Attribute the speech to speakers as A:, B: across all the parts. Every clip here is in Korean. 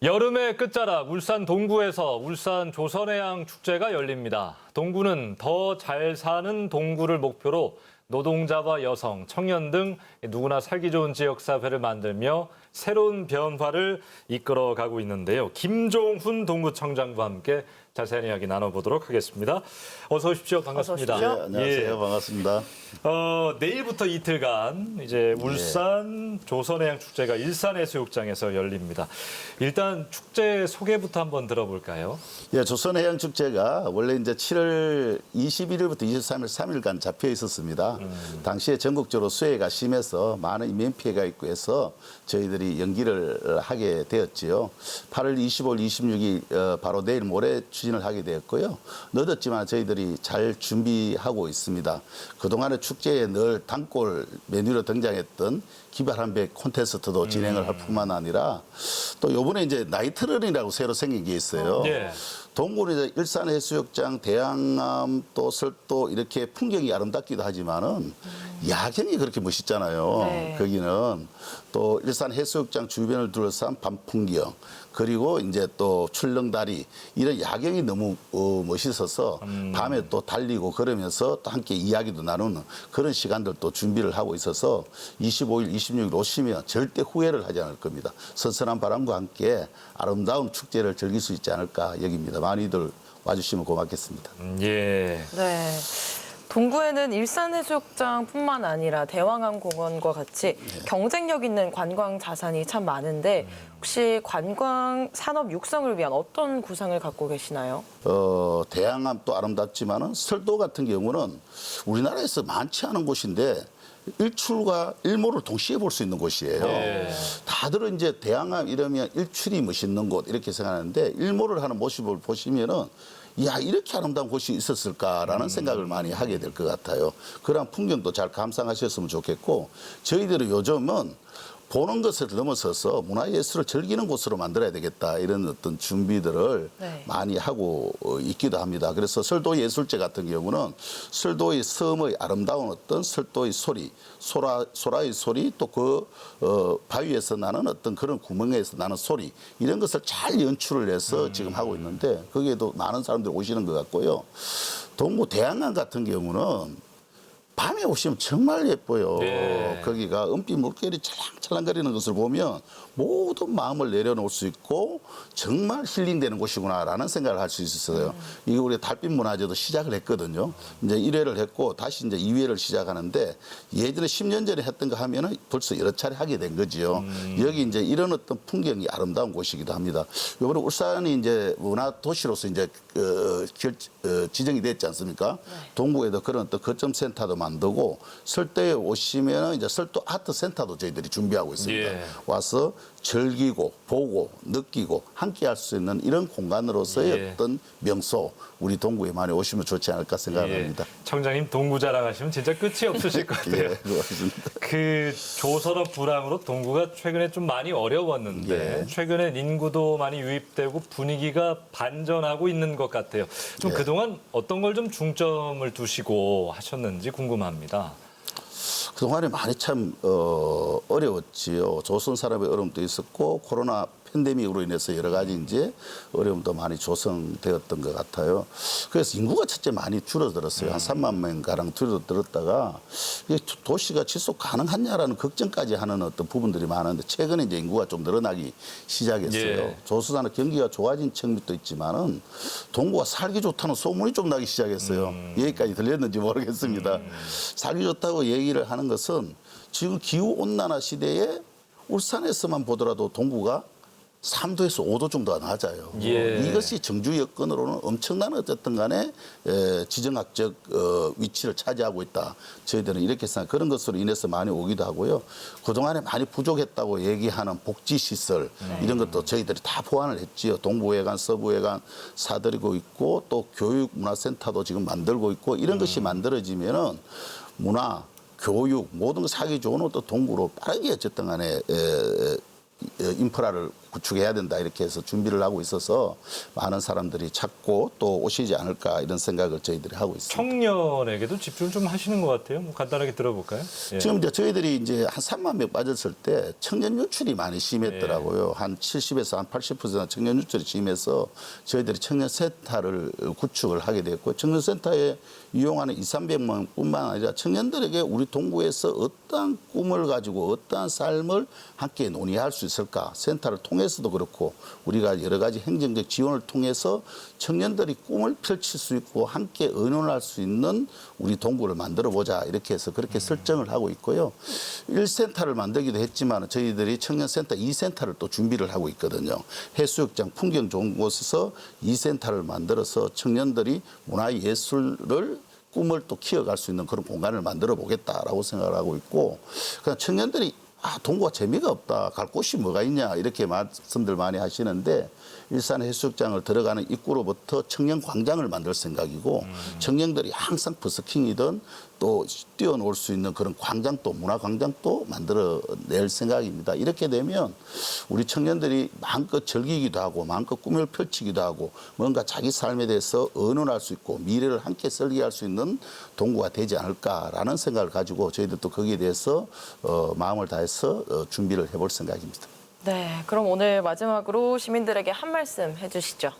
A: 여름의 끝자락 울산 동구에서 울산 조선해양 축제가 열립니다. 동구는 더 잘 사는 동구를 목표로 노동자와 여성, 청년 등 누구나 살기 좋은 지역 사회를 만들며 새로운 변화를 이끌어 가고 있는데요. 김종훈 동구청장과 함께 자세한 이야기 나눠보도록 하겠습니다. 어서 오십시오. 반갑습니다.
B: 어서 오십시오.
C: 네, 안녕하세요.
A: 예.
C: 반갑습니다.
A: 어, 내일부터 이틀간 이제 울산 조선해양 축제가 일산해수욕장에서 열립니다. 일단 축제 소개부터 한번 들어볼까요?
C: 예, 조선해양축제가 원래 이제 7월 21일부터 23일 3일간 잡혀 있었습니다. 당시에 전국적으로 수해가 심해서 많은 인명 피해가 있고 해서 저희들이 연기를 하게 되었지요. 8월 25일, 26일 어, 바로 내일 모레 추진을 하게 되었고요. 늦었지만 저희들이 잘 준비하고 있습니다. 그동안의 축제에 늘 단골 메뉴로 등장했던 기발한백 콘테스트도 진행을 할 뿐만 아니라 또 요번에 이제 나이트런이라고 새로 생긴 게 있어요.
A: 예.
C: 동굴은 이제 일산 해수욕장, 대양암, 또 설도 이렇게 풍경이 아름답기도 하지만은 야경이 그렇게 멋있잖아요.
B: 네.
C: 거기는 또 일산 해수욕장 주변을 둘러싼 밤풍경 그리고 이제 또 출렁다리 이런 야경이 너무 어, 멋있어서 밤에 또 달리고 그러면서 또 함께 이야기도 나누는 그런 시간들도 준비를 하고 있어서 25일, 26일 오시면 절대 후회를 하지 않을 겁니다. 선선한 바람과 함께 아름다운 축제를 즐길 수 있지 않을까 여깁니다. 많이들 와주시면 고맙겠습니다.
A: 음, 예.
B: 네. 동구에는 일산해수욕장뿐만 아니라 대왕암공원과 같이 경쟁력 있는 관광 자산이 참 많은데 혹시 관광 산업 육성을 위한 어떤 구상을 갖고 계시나요?
C: 어, 대양암 또 아름답지만은 설도 같은 경우는 우리나라에서 많지 않은 곳인데 일출과 일모를 동시에 볼 수 있는 곳이에요.
A: 네.
C: 다들은 이제 대양암 이러면 일출이 멋있는 곳 이렇게 생각하는데 일모를 하는 모습을 보시면은 야 이렇게 아름다운 곳이 있었을까라는 생각을 많이 하게 될 것 같아요. 그런 풍경도 잘 감상하셨으면 좋겠고 저희들은 요즘은 보는 것을 넘어서서 문화예술을 즐기는 곳으로 만들어야 되겠다 이런 어떤 준비들을
B: 네.
C: 많이 하고 어, 있기도 합니다. 그래서 설도 예술제 같은 경우는 설도의 섬의 아름다운 어떤 설도의 소리, 소라 소라의 소리 또그 어, 바위에서 나는 어떤 그런 구멍에서 나는 소리 이런 것을 잘 연출을 해서 지금 하고 있는데 거기에도 많은 사람들이 오시는 것 같고요. 동구 대양강 같은 경우는 밤에 오시면 정말 예뻐요.
A: 네.
C: 거기가 은빛 물결이 찰랑찰랑거리는 것을 보면 모든 마음을 내려놓을 수 있고 정말 힐링되는 곳이구나라는 생각을 할 수 있었어요. 이게 우리 달빛 문화제도 시작을 했거든요. 이제 1회를 했고 다시 이제 2회를 시작하는데 예전에 10년 전에 했던 거 하면은 벌써 여러 차례 하게 된 거지요. 여기 이제 이런 어떤 풍경이 아름다운 곳이기도 합니다. 이번에 울산이 이제 문화 도시로서 이제 어, 결, 어, 지정이 됐지 않습니까? 동구에도 그런 어떤 거점 센터도 만들고 설도에 오시면 이제 설도 아트 센터도 저희들이 준비하고 있습니다.
A: 예.
C: 와서 즐기고 보고 느끼고 함께 할 수 있는 이런 공간으로서의
A: 예.
C: 어떤 명소 우리 동구에 많이 오시면 좋지 않을까 생각합니다.
A: 예. 청장님 동구 자랑하시면 진짜 끝이 없으실 것 같아요.
C: 예, 고맙습니다.
A: 그 조선업 불황으로 동구가 최근에 좀 많이 어려웠는데
C: 예.
A: 최근엔 인구도 많이 유입되고 분위기가 반전하고 있는 것 같아요. 좀
C: 예.
A: 그동안 어떤 걸 좀 중점을 두시고 하셨는지 궁금합니다.
C: 그동안에 많이 참 어, 어려웠지요. 조선 산업의 어려움도 있었고 코로나 팬데믹으로 인해서 여러 가지 이제 어려움도 많이 조성되었던 것 같아요. 그래서 인구가 첫째 많이 줄어들었어요. 한 3만 명 가량 줄어들었다가 이게 도시가 지속 가능하냐라는 걱정까지 하는 어떤 부분들이 많은데 최근에 이제 인구가 좀 늘어나기 시작했어요.
A: 예.
C: 조수산업 경기가 좋아진 측면도 있지만은 동구가 살기 좋다는 소문이 좀 나기 시작했어요. 여기까지 들렸는지 모르겠습니다. 살기 좋다고 얘기를 하는 것은 지금 기후 온난화 시대에 울산에서만 보더라도 동구가 3도에서 5도 정도가 낮아요.
A: 예.
C: 이것이 정주 여건으로는 엄청난 어쨌든 간에 에, 지정학적 어, 위치를 차지하고 있다. 저희들은 이렇게 생각 그런 것으로 인해서 많이 오기도 하고요. 그동안에 많이 부족했다고 얘기하는 복지시설 이런 것도 저희들이 다 보완을 했지요. 동부회관, 서부회관 사들이고 있고 또 교육문화센터도 지금 만들고 있고 이런 것이 만들어지면은 문화, 교육 모든 거 사기 좋은 또 동구로 빠르게 어쨌든 간에 에, 에, 인프라를 구축해야 된다 이렇게 해서 준비를 하고 있어서 많은 사람들이 찾고 또 오시지 않을까 이런 생각을 저희들이 하고 있습니다.
A: 청년에게도 집중을 좀 하시는 것 같아요. 뭐 간단하게 들어볼까요? 예.
C: 지금 이제 저희들이 이제 한 3만 명 빠졌을 때 청년 유출이 많이
A: 예.
C: 심했더라고요. 한 70에서 한 80% 청년 유출이 심해서 저희들이 청년 센터를 구축을 하게 됐고 청년 센터에 이용하는 2, 300명뿐만 아니라 청년들에게 우리 동구에서 어떠한 꿈을 가지고 어떠한 삶을 함께 논의할 수 있을까 센터를 통해서 도 그렇고 우리가 여러 가지 행정적 지원을 통해서 청년들이 꿈을 펼칠 수 있고 함께 의논할 수 있는 우리 동구를 만들어 보자 이렇게 해서 그렇게 설정을 하고 있고요. 1센터를 만들기도 했지만 저희들이 청년센터 2센터를 또 준비를 하고 있거든요. 해수욕장 풍경 좋은 곳에서 2센터를 만들어서 청년들이 문화예술을 꿈을 또 키워갈 수 있는 그런 공간을 만들어 보겠다라고 생각을 하고 있고 그냥 청년들이 아 동구가 재미가 없다. 갈 곳이 뭐가 있냐. 이렇게 말씀들 많이 하시는데 일산 해수욕장을 들어가는 입구로부터 청년 광장을 만들 생각이고 청년들이 항상 버스킹이든 또 뛰어놀 수 있는 그런 광장도 문화 광장도 만들어낼 생각입니다. 이렇게 되면 우리 청년들이 마음껏 즐기기도 하고 마음껏 꿈을 펼치기도 하고 뭔가 자기 삶에 대해서 의논할 수 있고 미래를 함께 설계할 수 있는 동구가 되지 않을까라는 생각을 가지고 저희들도 거기에 대해서 어, 마음을 다해서 어, 준비를 해볼 생각입니다.
B: 네, 그럼 오늘 마지막으로 시민들에게 한 말씀 해주시죠.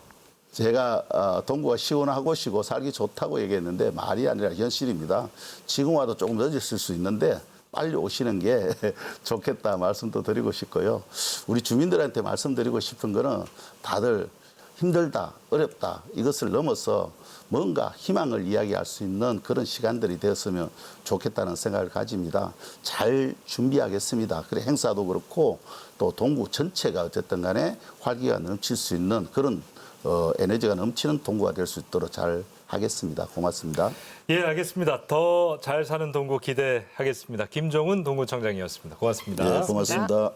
C: 제가 어, 동구가 시원하고 쉬고 살기 좋다고 얘기했는데 말이 아니라 현실입니다. 지금 와도 조금 늦었을 수 있는데 빨리 오시는 게 좋겠다 말씀도 드리고 싶고요. 우리 주민들한테 말씀드리고 싶은 거는 다들 힘들다, 어렵다 이것을 넘어서 뭔가 희망을 이야기할 수 있는 그런 시간들이 되었으면 좋겠다는 생각을 가집니다. 잘 준비하겠습니다. 그래 행사도 그렇고 또 동구 전체가 어쨌든 간에 활기가 넘칠 수 있는 그런 어, 에너지가 넘치는 동구가 될 수 있도록 잘 하겠습니다. 고맙습니다.
A: 예, 알겠습니다. 더 잘 사는 동구 기대하겠습니다. 김종훈 동구청장이었습니다. 고맙습니다.
C: 네, 고맙습니다.